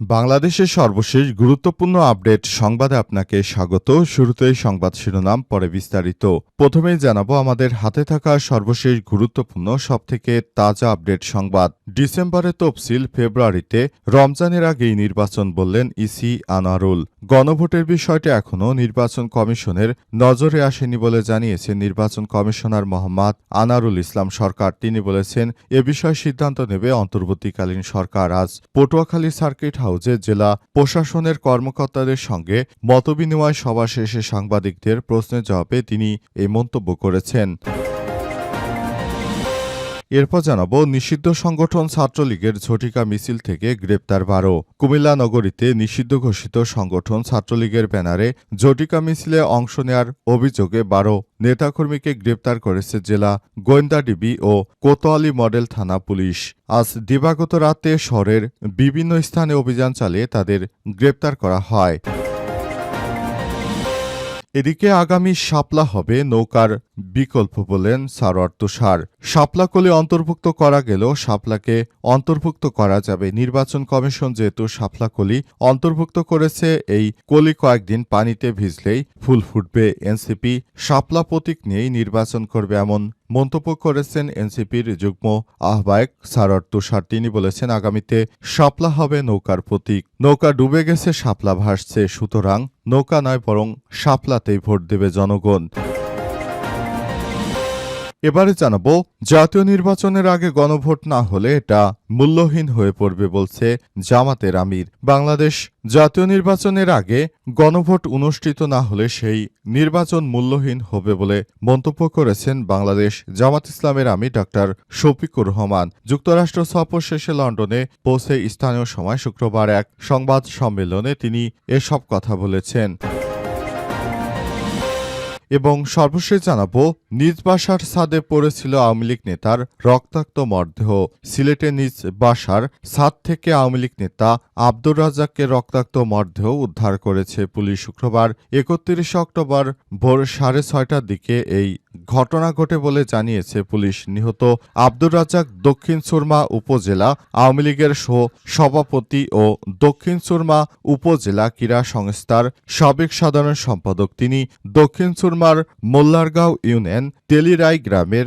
বাংলাদেশের সর্বশেষ গুরুত্বপূর্ণ আপডেট সংবাদে আপনাকে স্বাগত। শুরুতেই সংবাদ শিরোনাম, পরে বিস্তারিত। প্রথমে জানাব, আমাদের হাতে থাকা সর্বশেষ গুরুত্বপূর্ণ, সবথেকে তাজা আপডেট সংবাদ। ডিসেম্বরে তফসিল, ফেব্রুয়ারিতে রমজানের আগেই নির্বাচন বললেন ইসি আনারুল গণভোটের বিষয়টি এখনও নির্বাচন কমিশনের নজরে আসেনি বলে জানিয়েছেন নির্বাচন কমিশনার মোহাম্মদ আনারুল ইসলাম সরকার। তিনি বলেছেন, এ বিষয়ে সিদ্ধান্ত নেবে অন্তর্বর্তীকালীন সরকার। আজ পটুয়াখালী সার্কিট হাউসে জেলা প্রশাসনের কর্মকর্তাদের সঙ্গে মতবিনিময় সভা শেষে সাংবাদিকদের প্রশ্নের জবাবে তিনি এই মন্তব্য করেছেন। এরপর জানাব, নিষিদ্ধ সংগঠন ছাত্রলীগের ঝটিকা মিছিল থেকে গ্রেপ্তার বারো। কুমিল্লা নগরীতে নিষিদ্ধ ঘোষিত সংগঠন ছাত্রলীগের ব্যানারে ঝটিকা মিছিলে অংশ নেয়ার অভিযোগে বারো নেতাকর্মীকে গ্রেপ্তার করেছে জেলা গোয়েন্দা ডিবি ও কোতোয়ালি মডেল থানা পুলিশ। আজ দিবাগত রাতে শহরের বিভিন্ন স্থানে অভিযান চালিয়ে তাদের গ্রেপ্তার করা হয়। এদিকে আগামী শাপলা হবে নৌকার বিকল্প বলেন সারোয়ার তুষার শাপলাকলি অন্তর্ভুক্ত করা গেলেও শাপলাকে অন্তর্ভুক্ত করা যাবে। নির্বাচন কমিশন যেহেতু শাপলাকলি অন্তর্ভুক্ত করেছে, এই কলি কয়েকদিন পানিতে ভিজলেই ফুল ফুটবে। এনসিপি শাপলা প্রতীক নিয়েই নির্বাচন করবে এমন মন্তব্য করেছেন এনসিপির যুগ্ম আহ্বায়ক সারর তুষার তিনি বলেছেন, আগামীতে শাপলা হবে নৌকার প্রতীক। নৌকা ডুবে গেছে, শাপলা ভাসছে। সুতরাং নৌকা নয়, বরং শাপলাতেই ভোট দেবে জনগণ। এবারে জানাব, জাতীয় নির্বাচনের আগে গণভোট না হলে এটা মূল্যহীন হয়ে পড়বে বলছে জামাতের আমির। বাংলাদেশ জাতীয় নির্বাচনের আগে গণভোট অনুষ্ঠিত না হলে সেই নির্বাচন মূল্যহীন হবে বলে মন্তব্য করেছেন বাংলাদেশ জামাত ইসলামের আমি ডাক্তার শফিকুর রহমান। যুক্তরাষ্ট্র সফর শেষে লন্ডনে পৌঁছে স্থানীয় সময় শুক্রবার এক সংবাদ সম্মেলনে তিনি এসব কথা বলেছেন। এবং সর্বশেষ জানাব, নিজ বাসার ছাদে পড়েছিল আওয়ামী লীগ নেতার রক্তাক্ত মরদেহ। সিলেটে নিজ বাসার ছাদ থেকে আওয়ামী লীগ নেতা আব্দুর রাজাককে রক্তাক্ত মরদেহ উদ্ধার করেছে পুলিশ শুক্রবার একত্রিশে অক্টোবর ভোর সাড়ে ছয়টার দিকে এই ঘটনা ঘটে বলে জানিয়েছে পুলিশ। নিহত আব্দুর রাজাক দক্ষিণ সুরমা উপজেলা আওয়ামী লীগের সভাপতি ও দক্ষিণ সুরমা উপজেলা ক্রীড়া সংস্থার সাবেক সাধারণ সম্পাদক। তিনি দক্ষিণ সুরমার মোল্লারগাঁও ইউনিয়ন তেলিরাই গ্রামের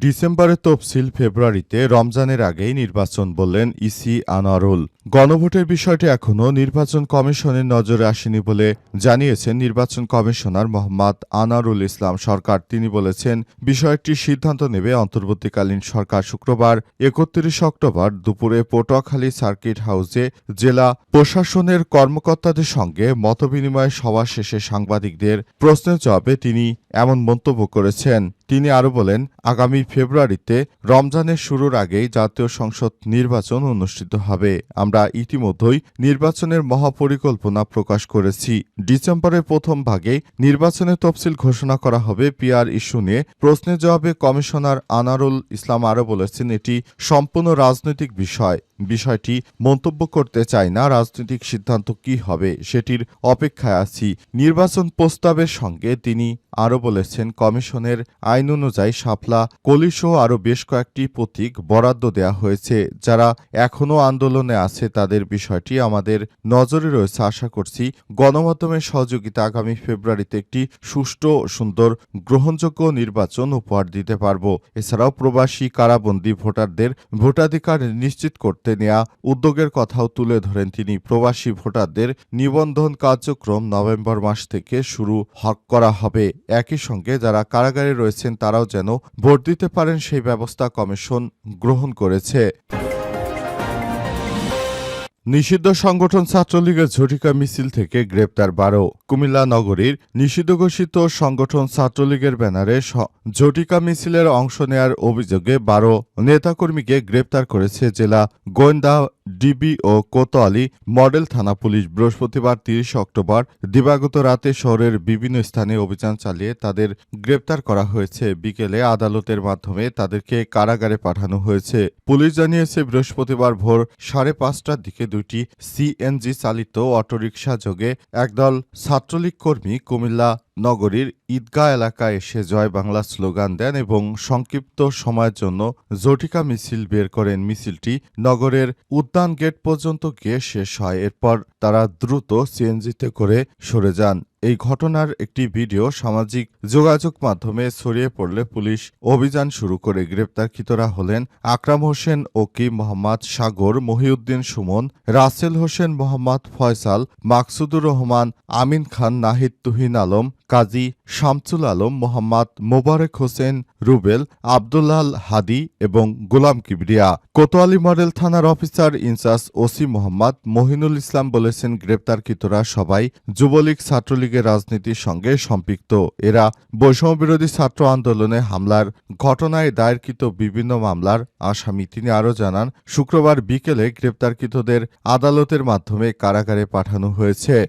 ডিসেম্বরে তফসিল ফেব্রুয়ারিতে রমজানের আগেই নির্বাচন বললেন ইসি আনোয়ারুল। গণভোটের বিষয়টি এখনও নির্বাচন কমিশনের নজরে আসেনি বলে জানিয়েছেন নির্বাচন কমিশনার মোহাম্মদ আনারুল ইসলাম সরকার। তিনি বলেছেন বিষয়টি সিদ্ধান্ত নেবে অন্তর্বর্তীকালীন সরকার শুক্রবার, একত্রিশ অক্টোবর দুপুরে পটুয়াখালী সার্কিট হাউসে জেলা প্রশাসনের কর্মকর্তাদের সঙ্গে মতবিনিময় সভা শেষে সাংবাদিকদের প্রশ্নের জবাবে তিনি এমন মন্তব্য করেছেন। তিনি আরও বলেন, আগামী ফেব্রুয়ারিতে রমজানের শুরুর আগেই জাতীয় সংসদ নির্বাচন অনুষ্ঠিত হবে। আমরা ইতিমধ্যেই নির্বাচনের মহাপরিকল্পনা প্রকাশ করেছি। ডিসেম্বরের প্রথম ভাগে নির্বাচনের তফসিল ঘোষণা করা হবে পিআর ইস্যু নিয়ে। প্রশ্নের জবাবে কমিশনার আনারুল ইসলাম আরও বলেছেন, এটি সম্পূর্ণ রাজনৈতিক বিষয়। বিষয়টি মন্তব্য করতে চাই না। রাজনৈতিক সিদ্ধান্ত কি হবে সেটির অপেক্ষায় আছি। নির্বাচন প্রস্তাবের সঙ্গে তিনি আরও বলেছেন, কমিশনের আইন অনুযায়ী শাপলা, কলিসহ আরও বেশ কয়েকটি প্রতীক বরাদ্দ দেওয়া হয়েছে। যারা এখনও আন্দোলনে আছে তাদের বিষয়টি আমাদের নজরে রয়েছে। আশা করছি গণমাধ্যমের সহযোগিতা আগামী ফেব্রুয়ারিতে একটি সুষ্ঠু, সুন্দর, গ্রহণযোগ্য নির্বাচন উপহার দিতে পারব। এছাড়াও প্রবাসী কারাবন্দী ভোটারদের ভোটাধিকার নিশ্চিত করতে নেওয়া উদ্যোগের কথাও তুলে ধরেন তিনি। প্রবাসী ভোটারদের নিবন্ধন কার্যক্রম নভেম্বর মাস থেকে শুরু হক করা হবে। একই সঙ্গে যারা কারাগারে রয়েছেন তারাও যেন ভোট দিতে পারেন সেই ব্যবস্থা কমিশন গ্রহণ করেছে। নিষিদ্ধ সংগঠন ছাত্রলীগের ঝটিকা মিছিল থেকে গ্রেপ্তার বারো। কুমিল্লা নগরীর নিষিদ্ধ ঘোষিত সংগঠন ছাত্রলীগের ব্যানারে ঝটিকা মিছিলের অংশ নেয়ার অভিযোগে বারো নেতাকর্মীকে গ্রেপ্তার করেছে জেলা গোয়েন্দা ডিবি ও কোতোয়ালি মডেল থানা পুলিশ। বৃহস্পতিবার তিরিশ অক্টোবর দিবাগত রাতে শহরের বিভিন্ন স্থানে অভিযান চালিয়ে তাদের গ্রেপ্তার করা হয়েছে। বিকেলে আদালতের মাধ্যমে তাদেরকে কারাগারে পাঠানো হয়েছে। পুলিশ জানিয়েছে, বৃহস্পতিবার ভোর সাড়ে পাঁচটার দিকে দুইটি সিএনজি চালিত অটোরিকশা যোগে একদল ছাত্রলীগ কর্মী কুমিল্লা নগরীর ঈদগাহ এলাকায় এসে জয় বাংলা স্লোগান দেন এবং সংক্ষিপ্ত সময়ের জন্য জটিকা মিছিল বের করেন মিছিলটি। নগরের উদ্যান গেট পর্যন্ত গিয়ে শেষ হয়, এরপর তারা দ্রুত সিএনজিতে করে সরে যান। এই ঘটনার একটি ভিডিও সামাজিক যোগাযোগ মাধ্যমে ছড়িয়ে পড়লে পুলিশ অভিযান শুরু করে। গ্রেপ্তারকৃতরা হলেন আকরাম হোসেন, ওকি মোহাম্মদ, সাগর, মহিউদ্দিন সুমন, রাসেল হোসেন মোহাম্মদ, ফয়সাল, মাকসুদুর রহমান, আমিন খান, নাহিদ তুহিন আলম কাজী শামসুল আলম মোহাম্মদ মোবারক হোসেন, রুবেল, আবদুল্লাল হাদি এবং গোলাম কিবরিয়া। কোতোয়ালি মডেল থানার officer in charge OC Mohammad Mohinul Islam বলেছেন, গ্রেপ্তারকৃতরা সবাই যুবলীগ ছাত্রলীগের রাজনীতির সঙ্গে সম্পৃক্ত। এরা বৈষম্যবিরোধী ছাত্র আন্দোলনে হামলার ঘটনায় দায়েরকৃত বিভিন্ন মামলার আসামি। তিনি আরও জানান, শুক্রবার বিকেলে গ্রেপ্তারকৃতদের আদালতের মাধ্যমে কারাগারে পাঠানো হয়েছে।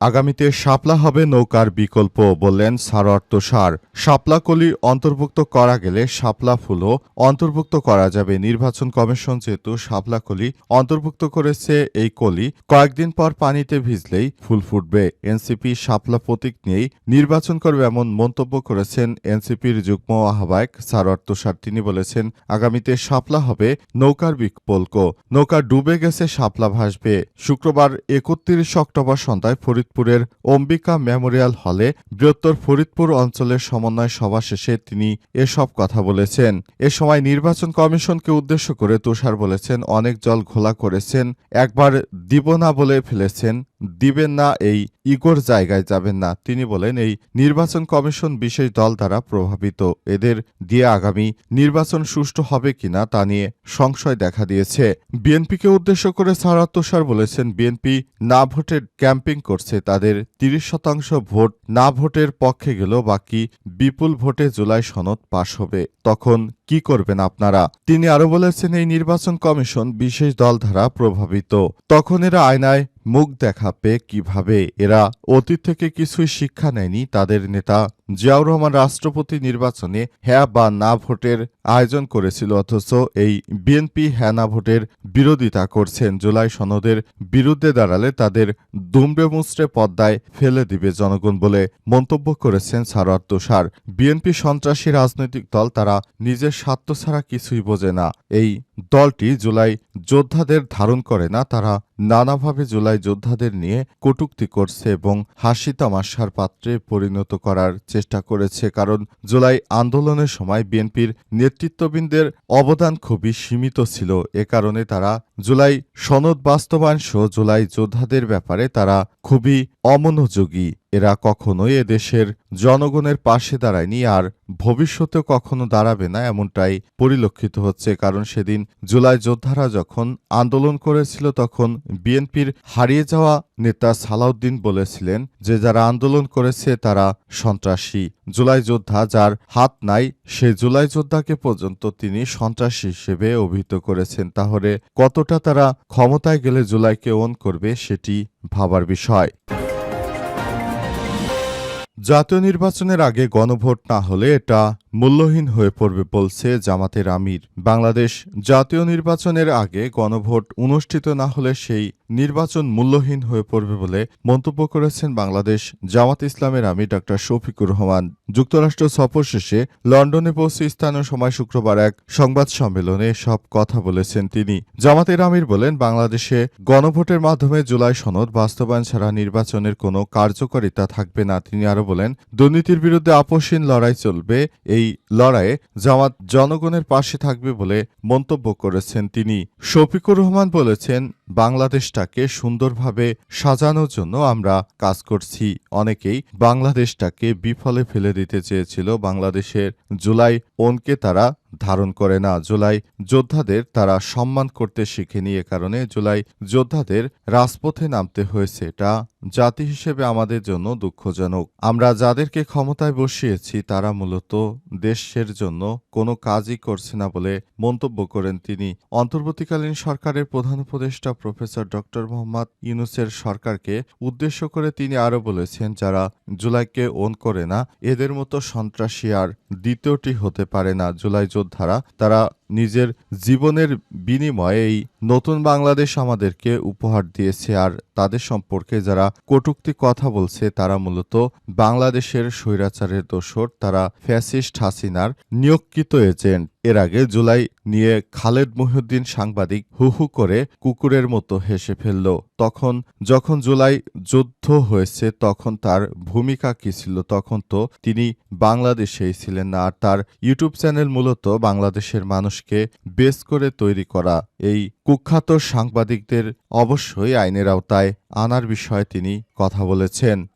আগামীতে শাপলা হবে নৌকার বিকল্প বললেন সারর্ত সার শাপলাকলি অন্তর্ভুক্ত করা গেলে শাপলা ফুলও অন্তর্ভুক্ত করা যাবে। নির্বাচন কমিশন যেহেতু শাপলাকলি অন্তর্ভুক্ত করেছে, এই কলি কয়েকদিন পর পানিতে ভিজলেই ফুল ফুটবে। এনসিপি শাপলা প্রতীক নিয়েই নির্বাচন করবে এমন মন্তব্য করেছেন এনসিপির যুগ্ম আহ্বায়ক সারর্ত সার তিনি বলেছেন, আগামীতে শাপলা হবে নৌকার বিকল্প। নৌকা ডুবে গেছে, শাপলা ভাসবে। শুক্রবার একত্রিশ অক্টোবর সন্ধ্যায় ফরিদপুরের অম্বিকা মেমোরিয়াল হলে বৃহত্তর ফরিদপুর অঞ্চলের সমন্বয় সভা শেষে তিনি এসব কথা বলেছেন। এ সময় নির্বাচন কমিশনকে উদ্দেশ্য করে তুষার বলেছেন, অনেক জল ঘোলা করেছেন, একবার দিব না বলে ফেলেছেন। দিবেন না, এই ইগোর জায়গায় যাবেন না। তিনি বলেন, এই নির্বাচন কমিশন বিশেষ দল দ্বারা প্রভাবিত। এদের দিয়ে আগামী নির্বাচন সুষ্ঠু হবে কিনা তা নিয়ে সংশয় দেখা দিয়েছে। বিএনপিকে উদ্দেশ্য করে সারাত তুষার বলেছেন, বিএনপি না ভোটের ক্যাম্পিং করছে, তাদের তিরিশ শতাংশ ভোট না ভোটের পক্ষে গেল বাকি বিপুল ভোটে জুলাই সনদ পাশ হবে। তখন কি করবেন আপনারা? তিনি আরও বলেছেন, এই নির্বাচন কমিশন বিশেষ দল দ্বারা প্রভাবিত। তখন এরা আয়নায় মুখ দেখাবে কীভাবে? এরা অতীত থেকে কিছুই শিক্ষা নেয়নি। তাদের নেতা জিয়াউর রহমান রাষ্ট্রপতি নির্বাচনে হ্যাঁ বা না ভোটের আয়োজন করেছিল, অথচ এই বিএনপি হ্যাঁ না ভোটের বিরোধিতা করছেন। জুলাই সনদের বিরুদ্ধে দাঁড়ালে তাদের দুমড়ে মুচড়ে পদ্মায় ফেলে দিবে জনগণ বলে মন্তব্য করেছেন সারোয়ার তুষার। বিএনপি সন্ত্রাসী রাজনৈতিক দল তারা নিজের স্বার্থ ছাড়া কিছুই বোঝে না। এই দলটি জুলাই যোদ্ধাদের ধারণ করে না, তারা নানাভাবে জুলাই যোদ্ধাদের নিয়ে কটুক্তি করছে এবং হাসি তামাশার পাত্রে পরিণত করার চেষ্টা করেছে, কারণ জুলাই আন্দোলনের সময় বিএনপির নেতৃত্ববৃন্দের অবদান খুবই সীমিত ছিল। এ কারণে তারা জুলাই সনদ বাস্তবায়ন সহ জুলাই যোদ্ধাদের ব্যাপারে তারা খুবই অমনোযোগী। এরা কখনোই এদেশের জনগণের পাশে দাঁড়ায়নি আর ভবিষ্যতে কখনো দাঁড়াবে না এমনটাই পরিলক্ষিত হচ্ছে। কারণ সেদিন জুলাই যোদ্ধারা যখন আন্দোলন করেছিল, তখন বিএনপির হারিয়ে যাওয়া নেতা সালাউদ্দিন বলেছিলেন যে, যারা আন্দোলন করেছে, তারা সন্ত্রাসী। জুলাই যোদ্ধা যার হাত নাই, সে জুলাই যোদ্ধাকে পর্যন্ত তিনি সন্ত্রাসী হিসেবে অভিহিত করেছেন। তাহলে কতটা তারা ক্ষমতায় গেলে জুলাইকে ওন করবে, সেটি ভাবার বিষয়। জাতীয় নির্বাচনের আগে গণভোট না হলে এটা মূল্যহীন হয়ে পড়বে বলছে জামাতের আমির। বাংলাদেশ জাতীয় নির্বাচনের আগে গণভোট অনুষ্ঠিত না হলে সেই নির্বাচন মূল্যহীন হয়ে পড়বে বলে মন্তব্য করেছেন বাংলাদেশ জামাত ইসলামের আমির ডা. শফিকুর রহমান। যুক্তরাষ্ট্র সফর শেষে লন্ডনে পৌঁছে স্থানীয় সময় শুক্রবার এক সংবাদ সম্মেলনে সব কথা বলেছেন তিনি। জামাতের আমির বলেন, বাংলাদেশে গণভোটের মাধ্যমে জুলাই সনদ বাস্তবায়ন ছাড়া নির্বাচনের কোনো কার্যকারিতা থাকবে না। তিনি আরও বলেন, দুর্নীতির বিরুদ্ধে আপোষহীন লড়াই চলবে, এই লড়াইয়ে জামাত জনগণের পাশে থাকবে বলে মন্তব্য করেছেন তিনি। শফিকুর রহমান বলেছেন বাংলাদেশটাকে সুন্দরভাবে সাজানোর জন্য আমরা কাজ করছি। অনেকেই বাংলাদেশটাকে বিফলে ফেলে দিতে চেয়েছিল। বাংলাদেশের জুলাই ওনকে তারা ধারণ করে না। জুলাই যোদ্ধাদের তারা সম্মান করতে শিখেনি এ কারণে জুলাই যোদ্ধাদের রাজপথে নামতে হয়েছে। এটা জাতি হিসেবে আমাদের জন্য দুঃখজনক। আমরা যাদেরকে ক্ষমতায় বসিয়েছি, তারা মূলত দেশের জন্য কোনো কাজই করছে না বলে মন্তব্য করেন তিনি। অন্তর্বর্তীকালীন সরকারের প্রধান উপদেষ্টা প্রফেসর ডক্টর মোহাম্মদ ইউনুসের সরকারকে উদ্দেশ্য করে তিনি আরও বলেছেন যারা জুলাইকে ওন করে না, এদের মতো সন্ত্রাসী আর দ্বিতীয়টি হতে পারে না। জুলাই যোদ্ধারা, তারা নিজের জীবনের বিনিময়ে এই নতুন বাংলাদেশ আমাদেরকে উপহার দিয়েছে আর তাদের সম্পর্কে যারা কটুক্তি কথা বলছে, তারা মূলত বাংলাদেশের স্বৈরাচারের দোসর তারা ফ্যাসিস্ট হাসিনার নিয়োগকৃত এজেন্ট। এর আগে জুলাই নিয়ে খালেদ মহিউদ্দিন সাংবাদিক হুহু করে কুকুরের মতো হেসে ফেলল। তখন, যখন জুলাই যুদ্ধ হয়েছে, তখন তার ভূমিকা কি ছিল? তখন তো তিনি বাংলাদেশেই ছিলেন না। আর তার ইউটিউব চ্যানেল মূলত বাংলাদেশের মানুষকে বেস করে তৈরি করা। এই কুখ্যাত সাংবাদিকদের অবশ্যই আইনের আওতায় আনার বিষয়ে তিনি কথা বলেছেন।